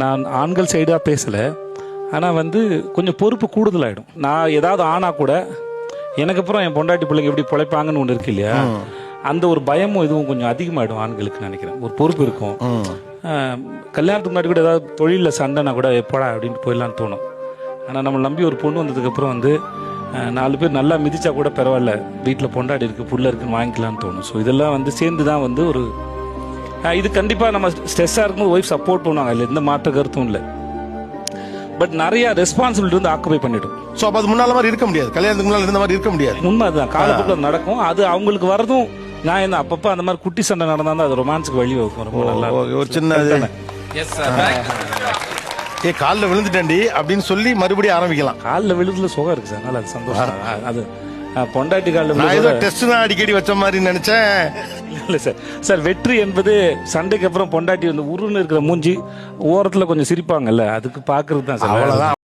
நான் ஆண்கள் சைடாக பேசலை. ஆனால் வந்து கொஞ்சம் பொறுப்பு கூடுதலாயிடும். நான் ஏதாவது ஆனா கூட எனக்கு அப்புறம் என் பொண்டாட்டி பிள்ளைங்க எப்படி பிழைப்பாங்கன்னு ஒன்று இருக்கு இல்லையா? அந்த ஒரு பயமும் இதுவும் கொஞ்சம் அதிகமாயிடும் ஆண்களுக்கு நினைக்கிறேன். ஒரு பொறுப்பு இருக்கும். கல்யாணத்துக்கு முன்னாடி கூட ஏதாவது தொழிலில் சண்டைனா கூட எப்படா அப்படின்ட்டு போயிடலான்னு தோணும். ஆனால் நம்ம நம்பி ஒரு பொண்ணு வந்ததுக்கப்புறம் வந்து நாலு பேர் நல்லா மிதிச்சா கூட பரவாயில்ல. வீட்டில் பொண்டாடி இருக்கு புள்ள இருக்குன்னு வாங்கிக்கலாம்னு தோணும். ஸோ இதெல்லாம் வந்து சேர்ந்து தான் வந்து ஒரு இது கண்டிப்பாக நம்ம ஸ்ட்ரெஸ்ஸாக இருக்கும்போது ஒய்ஃப் சப்போர்ட் பண்ணுவாங்க. இல்லை எந்த மாற்ற கருத்தும் இல்லை. பட் நிறைய ரெஸ்பான்சிபிலிட்டி வந்து ஆக்குபை பண்ணிடும். சோ அப்ப அது முன்னால மாதிரி இருக்க முடியாது. கல்யாணத்துக்கு முன்னால இருந்த மாதிரி இருக்க முடியாது. உண்மை அதுதான். காலப்போக்கில் நடக்கும். அது அவங்களுக்கு வரதும் நான் என்ன அப்பப்போ அந்த மாதிரி குட்டி சண்டை நடந்தா தான் அது ரொமான்ஸுக்கு வழி வைக்கும் ரொம்ப நல்லா. ஒரு சின்ன. எஸ் சார் ஏ கால்ல விழுந்துட்டேன்டி அப்படின்னு சொல்லி மறுபடியும் ஆரம்பிக்கலாம். காலில் விழுதுல சுகம் இருக்கு சார் அதனால அது சந்தோஷம். அது பொண்டாட்டி காலில் நான் ஏதோ டெஸ்ட் தான் அடிக்கடி வச்ச மாதிரி நினைச்சேன். இல்லை சார். சார் வெற்றி என்பது சண்டைக்கு அப்புறம் பொண்டாட்டி வந்து உருன்னு இருக்கிற மூஞ்சி ஓரத்தில் கொஞ்சம் சிரிப்பாங்கல்ல அதுக்கு பார்க்கறது தான் சார் அவ்வளோதான்